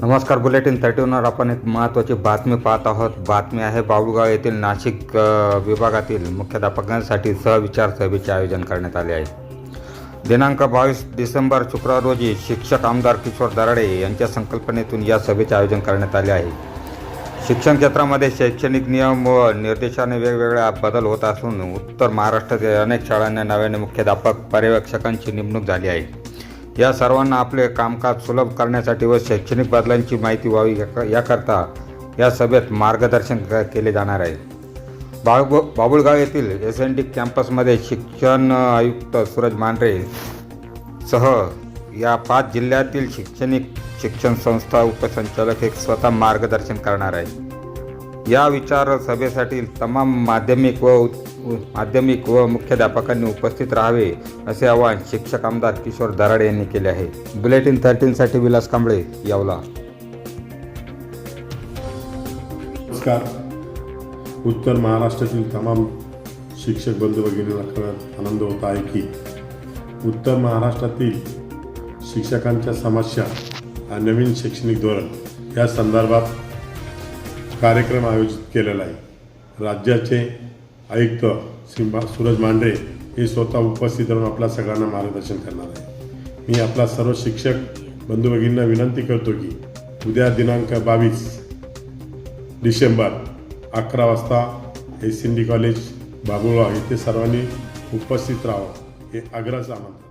नमस्कार बुलेटिन थर्टीवनवर आपण एक महत्त्वाची बातमी पाहत आहोत. बातमी आहे बाबुळगाव येथील नाशिक विभागातील मुख्याध्यापकांसाठी सहविचार सभेचे आयोजन करण्यात आले आहे. दिनांक बावीस डिसेंबर शुक्रवार रोजी शिक्षक आमदार किशोर दराडे यांच्या संकल्पनेतून या सभेचे आयोजन करण्यात आले आहे. शिक्षण क्षेत्रामध्ये शैक्षणिक नियम व निर्देशाने वेगवेगळ्या बदल होत असून उत्तर महाराष्ट्रातील अनेक शाळांना नव्याने मुख्याध्यापक पर्यवेक्षकांची नेमणूक झाली आहे. या सर्वांना आपले कामकाज सुलभ करण्यासाठी व शैक्षणिक बदलांची माहिती व्हावी याकरता या सभेत मार्गदर्शन क- केले जाणार आहे. बाळगो बाबुळगाव येथील एस एन डी कॅम्पसमध्ये शिक्षण आयुक्त सूरज मांढरे सह या पाच जिल्ह्यातील शैक्षणिक शिक्षण संस्था उपसंचालक हे स्वतः मार्गदर्शन करणार आहे. या विचार सभेसाठी तमाम माध्यमिक व उत- माध्यमिक व मुख्याध्यापकांनी उपस्थित राहावे असे आवाहन शिक्षक आमदार किशोर दराडे यांनी केले आहे. बुलेटिन थर्टीनसाठी विलास कांबळे यावला. नमस्कार. उत्तर महाराष्ट्रातील तमाम शिक्षक बंधू भगिनींना खरंच आनंद होत आहे की उत्तर महाराष्ट्रातील शिक्षकांच्या समस्या नवीन शैक्षणिक धोरण या संदर्भात कार्यक्रम आयोजित केलेला आहे. राज्याचे आयुक्त सिंबा सूरज मांढरे हे स्वतः उपस्थित राहून आपल्या सगळ्यांना मार्गदर्शन करणार आहे मी आपला सर्व शिक्षक बंधू भगिनींना विनंती करतो की उद्या दिनांक बावीस डिसेंबर अकरा वाजता S N D college Babulgaon येथे सर्वांनी उपस्थित राहावं हे आग्रहाचं आमंत्रण